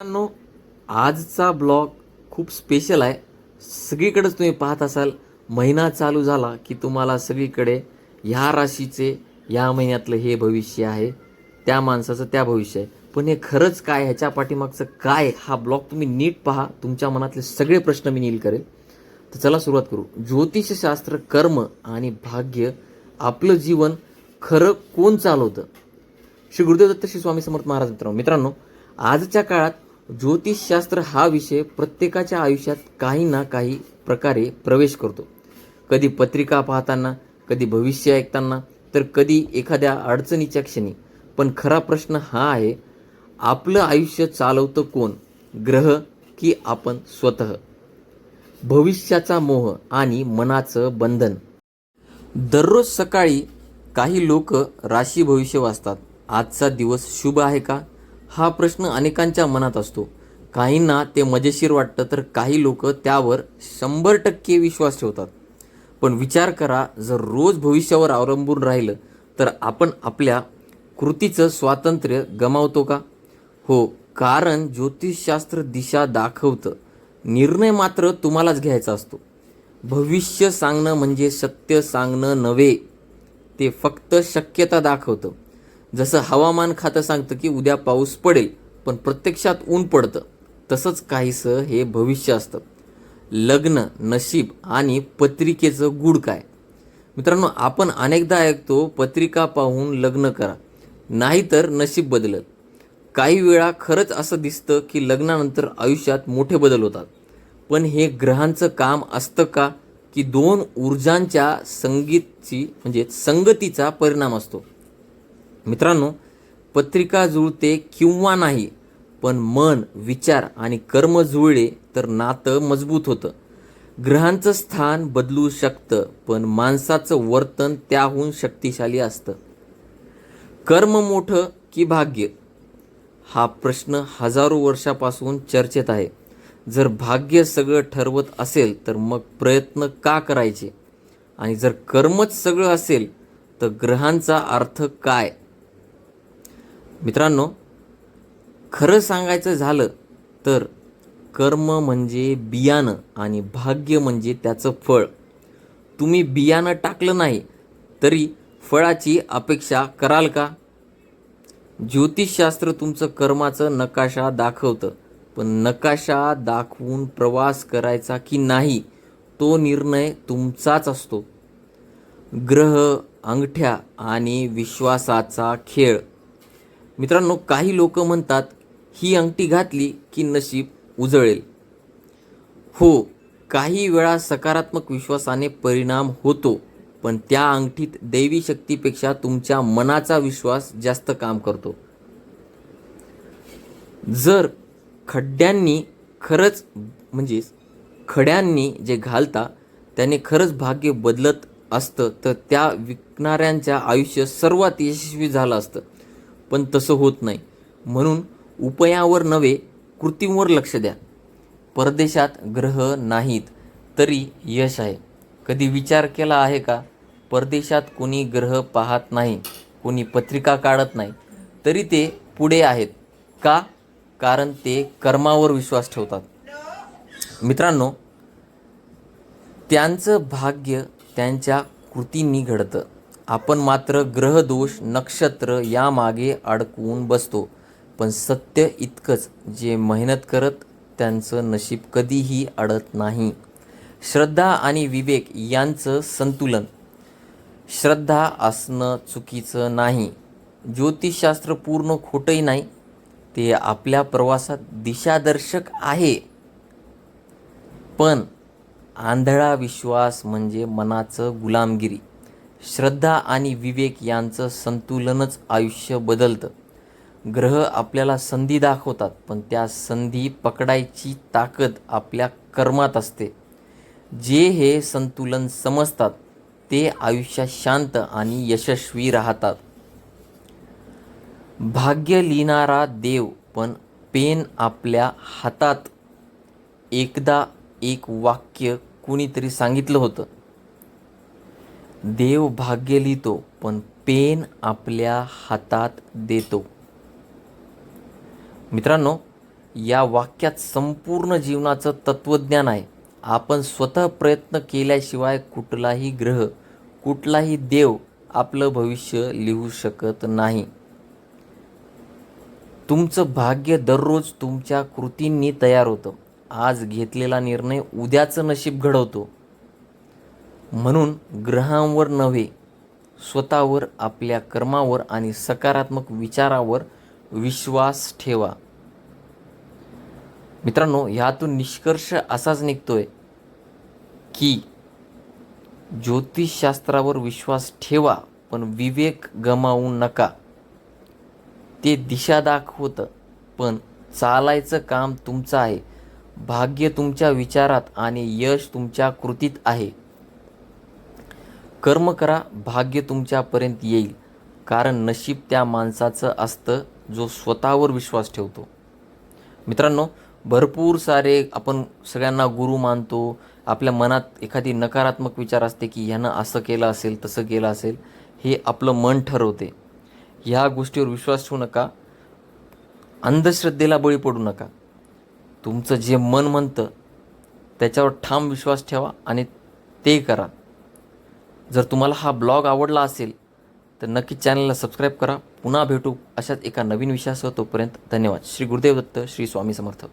मित्रांनो आजचा ब्लॉग खूप स्पेशल आहे. सगळीकडेच तुम्ही पाहत असाल महिना चालू झाला की तुम्हाला सगळीकडे ह्या राशीचे या महिन्यातलं हे भविष्य आहे त्या माणसाचं त्या भविष्य आहे. पण हे खरंच काय ह्याच्या पाठीमागचं काय हा ब्लॉग तुम्ही नीट पहा. तुमच्या मनातले सगळे प्रश्न मी नील करेल. तर चला सुरुवात करू. ज्योतिषशास्त्र कर्म आणि भाग्य आपलं जीवन खरं कोण चालवतं? श्री गुरुदेव दत्त श्री स्वामी समर्थ महाराज मित्रांनो मित्रांनो आजच्या काळात ज्योतिषशास्त्र हा विषय प्रत्येकाच्या आयुष्यात काही ना काही प्रकारे प्रवेश करतो. कधी पत्रिका पाहताना कधी भविष्य ऐकताना तर कधी एखाद्या अडचणीच्या क्षणी. पण खरा प्रश्न हा आहे आपलं आयुष्य चालवतं कोण? ग्रह की आपण स्वतः? भविष्याचा मोह आणि मनाचं बंधन. दररोज सकाळी काही लोक राशी भविष्य वाचतात. आजचा दिवस शुभ आहे का? हा प्रश्न अनेकांच्या मनात असतो. काहींना ते मजेशीर वाटतं तर काही लोक त्यावर शंभर टक्के विश्वास ठेवतात. पण विचार करा जर रोज भविष्यावर अवलंबून राहिलं तर आपण आपल्या कृतीचं स्वातंत्र्य गमावतो का? हो कारण ज्योतिषशास्त्र दिशा दाखवतं. निर्णय मात्र तुम्हालाच घ्यायचा असतो. भविष्य सांगणं म्हणजे सत्य सांगणं नव्हे ते फक्त शक्यता दाखवतं. जसं हवामान खातं सांगतं की उद्या पाऊस पडेल पण प्रत्यक्षात ऊन पडतं तसंच काहीसं हे भविष्य असतं. लग्न नशीब आणि पत्रिकेचं गुड काय? मित्रांनो आपण अनेकदा ऐकतो पत्रिका पाहून लग्न करा नाहीतर नशीब बदलत. काही वेळा खरंच असं दिसतं की लग्नानंतर आयुष्यात मोठे बदल होतात. पण हे ग्रहांचं काम असतं का? की दोन ऊर्जांच्या संगीतची म्हणजे संगतीचा परिणाम असतो. मित्रांनो पत्रिका जुळते किंवा नाही पण मन विचार आणि कर्म जुळले तर नातं मजबूत होतं. ग्रहांचं स्थान बदलू शकतं पण माणसाचं वर्तन त्याहून शक्तिशाली असतं. कर्म मोठं की भाग्य? हा प्रश्न हजारो वर्षापासून चर्चेत आहे. जर भाग्य सगळं ठरवत असेल तर मग प्रयत्न का करायचे? आणि जर कर्मच सगळं असेल तर ग्रहांचा अर्थ काय? मित्रांनो खरं सांगायचं झालं तर कर्म म्हणजे बियाणं आणि भाग्य म्हणजे त्याचं फळ. तुम्ही बियाणं टाकलं नाही तरी फळाची अपेक्षा कराल का? ज्योतिषशास्त्र तुमचं कर्माचं नकाशा दाखवतं पण नकाशा दाखवून प्रवास करायचा की नाही तो निर्णय तुमचाच असतो. ग्रह अंगठ्या आणि विश्वासाचा खेळ. मित्रांनो काही लोक म्हणतात ही अंगठी घातली की नशीब उजळेल. हो काही वेळा सकारात्मक विश्वासाने परिणाम होतो पण त्या अंगठीत दैवी शक्तीपेक्षा तुमच्या मनाचा विश्वास जास्त काम करतो. जर खड्ड्यांनी खरंच म्हणजे खड्यांनी जे घालता त्याने खरंच भाग्य बदलत असतं तर त्या विकणाऱ्यांच्या आयुष्य सर्वात यशस्वी झालं असतं. पण तसं होत नाही. म्हणून उपायावर नव्हे कृतींवर लक्ष द्या. परदेशात ग्रह नाहीत तरी यश आहे. कधी विचार केला आहे का? परदेशात कोणी ग्रह पाहत नाही कोणी पत्रिका काढत नाही तरी ते पुढे आहेत. का? कारण ते कर्मावर विश्वास ठेवतात. मित्रांनो त्यांचं भाग्य त्यांच्या कृतींनी घडतं. आपण मात्र ग्रहदोष नक्षत्र यामागे अडकवून बसतो. पण सत्य इतकंच जे मेहनत करत त्यांचं नशीब कधीही अडत नाही. श्रद्धा आणि विवेक यांचं संतुलन. श्रद्धा असणं चुकीचं नाही. ज्योतिषशास्त्र पूर्ण खोटंही नाही. ते आपल्या प्रवासात दिशादर्शक आहे. पण आंधळा विश्वास म्हणजे मनाचं गुलामगिरी. श्रद्धा आणि विवेक यांचं संतुलनच आयुष्य बदलतं. ग्रह आपल्याला संधी दाखवतात पण त्या संधी पकडायची ताकद आपल्या कर्मात असते. जे हे संतुलन समजतात ते आयुष्यात शांत आणि यशस्वी राहतात. भाग्य लिहिणारा देव पण पेन आपल्या हातात. एकदा एक वाक्य कुणीतरी सांगितलं होतं. देव भाग्य लिहितो पण पेन आपल्या हातात देतो. मित्रांनो या वाक्यात संपूर्ण जीवनाचं तत्त्वज्ञान आहे. आपण स्वतः प्रयत्न केल्याशिवाय कुठलाही ग्रह कुठलाही देव आपलं भविष्य लिहू शकत नाही. तुमचं भाग्य दररोज तुमच्या कृतींनी तयार होतं. आज घेतलेला निर्णय उद्याचं नशीब घडवतो. म्हणून ग्रहांवर नव्हे स्वतःवर आपल्या कर्मावर आणि सकारात्मक विचारावर विश्वास ठेवा. मित्रांनो ह्यातून निष्कर्ष असाच निघतोय की ज्योतिषशास्त्रावर विश्वास ठेवा पण विवेक गमावू नका. ते दिशा दाखवतं पण चालायचं काम तुमचं आहे. भाग्य तुमच्या विचारात आणि यश तुमच्या कृतीत आहे. कर्म करा भाग्य तुमच्यापर्यंत येईल. कारण नशीब त्या माणसाचं असतं जो स्वतःवर विश्वास ठेवतो. मित्रांनो भरपूर सारे आपण सगळ्यांना गुरु मानतो. आपल्या मनात एखादी नकारात्मक विचार असते की ह्यानं असं केलं असेल तसं केलं असेल हे आपलं मन ठरवते. ह्या गोष्टीवर विश्वास ठेवू नका. अंधश्रद्धेला बळी पडू नका. तुमचं जे मन म्हणतं त्याच्यावर ठाम विश्वास ठेवा आणि ते करा. जर तुम्हाला हा ब्लॉग आवडला असेल तर नक्की चॅनलला सबस्क्राईब करा. पुन्हा भेटू अशाच एका नवीन विषयासह. तोपर्यंत धन्यवाद. श्री गुरुदेव दत्त श्री स्वामी समर्थ.